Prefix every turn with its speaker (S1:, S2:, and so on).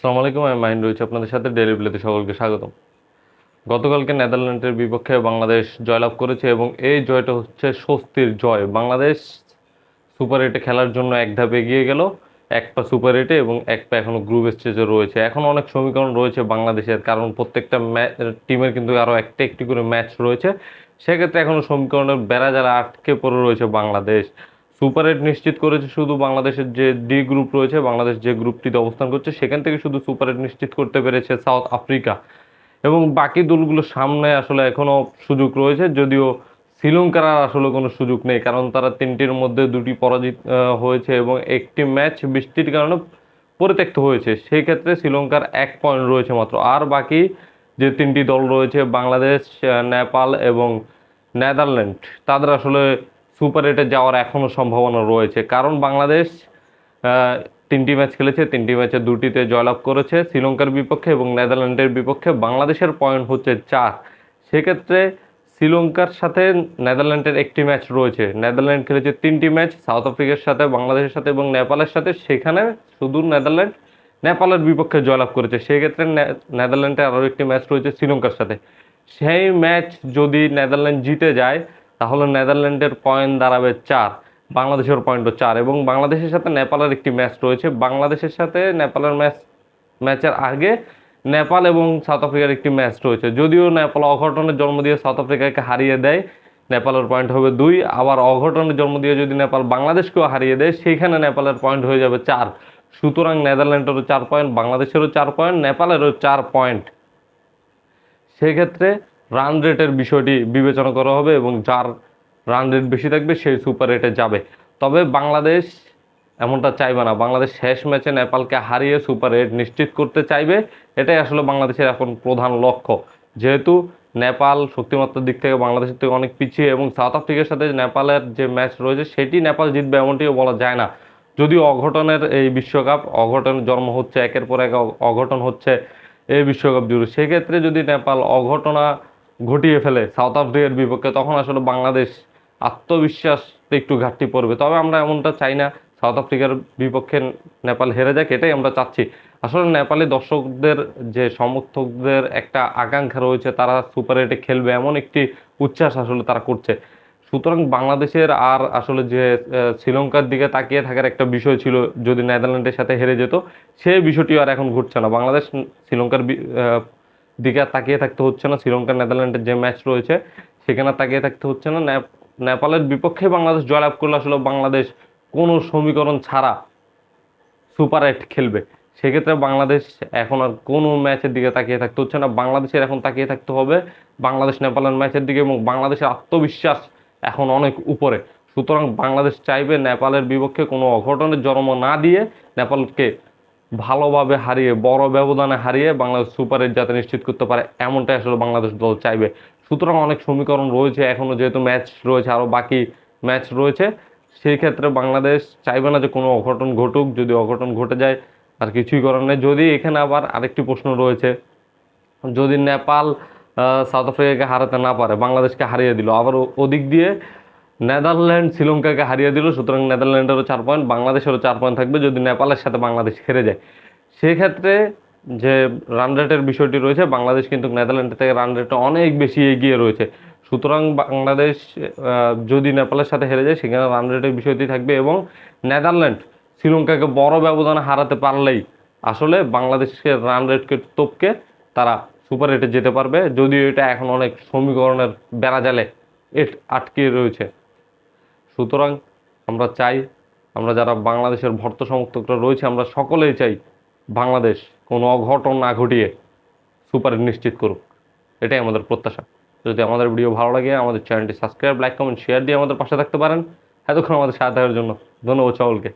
S1: আসসালামু আলাইকুম, আমি মাইন্ড রয়েছে আপনাদের সাথে ডেলি প্লেতে সকলকে স্বাগতম। গতকালকে নেদারল্যান্ডের বিপক্ষে বাংলাদেশ জয়লাভ করেছে এবং এই জয়টা হচ্ছে স্বস্তির জয়। বাংলাদেশ সুপার এইটে খেলার জন্য এক ধাপ এগিয়ে গেল, এক পা সুপার এইটে এবং এক পা এখনও গ্রুপ স্টেজে রয়েছে। এখন অনেক সমীকরণ রয়েছে বাংলাদেশের, কারণ প্রত্যেকটা ম্যাচ টিমের কিন্তু আরও একটা একটি করে ম্যাচ রয়েছে। সেক্ষেত্রে এখনও সমীকরণের বেড়া যারা আটকে পড়ে রয়েছে বাংলাদেশ সুপার এইট নিশ্চিত করেছে শুধু বাংলাদেশের যে ডি গ্রুপ রয়েছে, বাংলাদেশ যে গ্রুপটিতে অবস্থান করছে, সেখান থেকে শুধু সুপার এইট নিশ্চিত করতে পেরেছে সাউথ আফ্রিকা। এবং বাকি দলগুলোর সামনে আসলে এখনও সুযোগ রয়েছে, যদিও শ্রীলঙ্কার আর আসলে কোনো সুযোগ নেই, কারণ তারা তিনটির মধ্যে দুটি পরাজিত হয়েছে এবং একটি ম্যাচ বৃষ্টির কারণে পরিত্যক্ত হয়েছে। সেই ক্ষেত্রে শ্রীলঙ্কার এক পয়েন্ট রয়েছে মাত্র। আর বাকি যে তিনটি দল রয়েছে, বাংলাদেশ নেপাল এবং নেদারল্যান্ড, তাদের আসলে সুপার এইটে যাওয়ার এখনও সম্ভাবনা রয়েছে। কারণ বাংলাদেশ তিনটি ম্যাচ খেলেছে, তিনটি ম্যাচে দুটিতে জয়লাভ করেছে, শ্রীলঙ্কার বিপক্ষে এবং নেদারল্যান্ডের বিপক্ষে। বাংলাদেশের পয়েন্ট হচ্ছে চার। সেক্ষেত্রে শ্রীলঙ্কার সাথে নেদারল্যান্ডের একটি ম্যাচ রয়েছে। নেদারল্যান্ড খেলেছে তিনটি ম্যাচ, সাউথ আফ্রিকার সাথে, বাংলাদেশের সাথে এবং নেপালের সাথে। সেখানে শুধু নেদারল্যান্ড, নেপালের বিপক্ষে জয়লাভ করেছে। সেক্ষেত্রে নেদারল্যান্ডের আরও একটি ম্যাচ রয়েছে শ্রীলঙ্কার সাথে। সেই ম্যাচ যদি নেদারল্যান্ড জিতে যায় তাহলে নেদারল্যান্ডের পয়েন্ট দাঁড়াবে চার, বাংলাদেশের পয়েন্টও চার এবং বাংলাদেশের সাথে নেপালের একটি ম্যাচ রয়েছে। বাংলাদেশের সাথে নেপালের ম্যাচ, ম্যাচের আগে নেপাল এবং সাউথ আফ্রিকার একটি ম্যাচ রয়েছে। যদিও নেপাল অঘটনের জন্ম দিয়ে সাউথ আফ্রিকাকে হারিয়ে দেয়, নেপালের পয়েন্ট হবে দুই। আবার অঘটনের জন্ম দিয়ে যদি নেপাল বাংলাদেশকেও হারিয়ে দেয়, সেইখানে নেপালের পয়েন্ট হয়ে যাবে চার। সুতরাং নেদারল্যান্ডেরও চার পয়েন্ট, বাংলাদেশেরও চার পয়েন্ট, নেপালেরও চার পয়েন্ট। সেক্ষেত্রে রান রেটের বিষয়টি বিবেচনা করা হবে এবং যার রান রেট বেশি থাকবে সেই সুপার রেটে যাবে। তবে বাংলাদেশ এমনটা চাইবে না। বাংলাদেশ শেষ ম্যাচে নেপালকে হারিয়ে সুপার রেট নিশ্চিত করতে চাইবে। এটাই আসলে বাংলাদেশের এখন প্রধান লক্ষ্য। যেহেতু নেপাল শক্তিমাত্রার দিক থেকে বাংলাদেশের থেকে অনেক পিছিয়ে এবং সাউথ আফ্রিকার সাথে নেপালের যে ম্যাচ রয়েছে, সেটি নেপাল জিতবে এমনটিও বলা যায় না। যদিও অঘটনের এই বিশ্বকাপ অঘটনের জন্ম হচ্ছে একের পর এক অঘটন হচ্ছে এই বিশ্বকাপ জুড়ে। সেক্ষেত্রে যদি নেপাল অঘটনা ঘটিয়ে ফেলে সাউথ আফ্রিকার বিপক্ষে, তখন আসলে বাংলাদেশ আত্মবিশ্বাস একটু ঘাটতি পড়বে। তবে আমরা এমনটা চাই না সাউথ আফ্রিকার বিপক্ষে নেপাল হেরে যাক, এটাই আমরা চাচ্ছি। আসলে নেপালি দর্শকদের যে সমর্থকদের একটা আকাঙ্ক্ষা রয়েছে, তারা সুপার এইটে খেলবে এমন একটি উচ্ছ্বাস আসলে তারা করছে। সুতরাং বাংলাদেশের আর আসলে যে শ্রীলঙ্কার দিকে তাকিয়ে থাকার একটা বিষয় ছিল, যদি নেদারল্যান্ডের সাথে হেরে যেত সেই বিষয়টি আর এখন ঘটছে না। বাংলাদেশ, শ্রীলঙ্কার দিকে তাকিয়ে থাকতে হচ্ছে না। শ্রীলঙ্কা, নেদারল্যান্ডের যে ম্যাচ রয়েছে, সেখানে তাকিয়ে থাকতে হচ্ছে না। নেপালের বিপক্ষে বাংলাদেশ জয়লাভ করলে আসলে বাংলাদেশ কোনো সমীকরণ ছাড়া সুপার এইট খেলবে। সেক্ষেত্রে বাংলাদেশ এখন আর কোনো ম্যাচের দিকে তাকিয়ে থাকতে হচ্ছে না। বাংলাদেশের এখন তাকিয়ে থাকতে হবে বাংলাদেশ নেপালের ম্যাচের দিকে এবং বাংলাদেশের আত্মবিশ্বাস এখন অনেক উপরে। সুতরাং বাংলাদেশ চাইবে নেপালের বিপক্ষে কোনো অঘটনের জন্ম না দিয়ে নেপালকে ভালোভাবে হারিয়ে, বড় ব্যবধানে হারিয়ে বাংলাদেশ সুপার এইট যাতে নিশ্চিত করতে পারে, এমনটাই আসলে বাংলাদেশ দল চাইবে। সুতরাং অনেক সমীকরণ রয়েছে এখনও যেহেতু ম্যাচ রয়েছে আরও বাকি ম্যাচ রয়েছে সেই ক্ষেত্রে বাংলাদেশ চাইবে না যে কোনো অঘটন ঘটুক, যদি অঘটন ঘটে যায় আর কিছুই করার নেই। যদি এখানে আবার আরেকটি প্রশ্ন রয়েছে, যদি নেপাল সাউথ আফ্রিকাকে হারাতে না পারে, বাংলাদেশকে হারিয়ে দিল আবার ওদিক দিয়ে নেদারল্যান্ড শ্রীলঙ্কাকে হারিয়ে দিল, সুতরাং নেদারল্যান্ডেরও চার পয়েন্ট বাংলাদেশেরও চার পয়েন্ট থাকবে যদি নেপালের সাথে বাংলাদেশ হেরে যায়। সেক্ষেত্রে যে রান রেটের বিষয়টি রয়েছে, বাংলাদেশ কিন্তু নেদারল্যান্ড থেকে রান রেটে অনেক বেশি এগিয়ে রয়েছে। সুতরাং বাংলাদেশ যদি নেপালের সাথে হেরে যায়, সেখানে রান রেটের বিষয়টি থাকবে এবং নেদারল্যান্ড শ্রীলঙ্কাকে বড় ব্যবধানে হারাতে পারলেই আসলে বাংলাদেশের রান রেটকে টপকে তারা সুপার এইটে যেতে পারবে। যদিও এটা এখন অনেক সমীকরণের বেড়া জালে এট আটকে রয়েছে। সুতরাং আমরা চাই, আমরা যারা বাংলাদেশের ভর্ত সমর্থকরা রয়েছে, আমরা সকলেই চাই বাংলাদেশ কোনো অঘটন না ঘটিয়ে সুপার নিশ্চিত করুক। এটাই আমাদের প্রত্যাশা। যদি আমাদের ভিডিও ভালো লাগে, আমাদের চ্যানেলটি সাবস্ক্রাইব, লাইক, কমেন্ট, শেয়ার দিয়ে আমাদের পাশে থাকতে পারেন। এতক্ষণ আমাদের সাথে থাকার জন্য ধন্যবাদ সকলকে।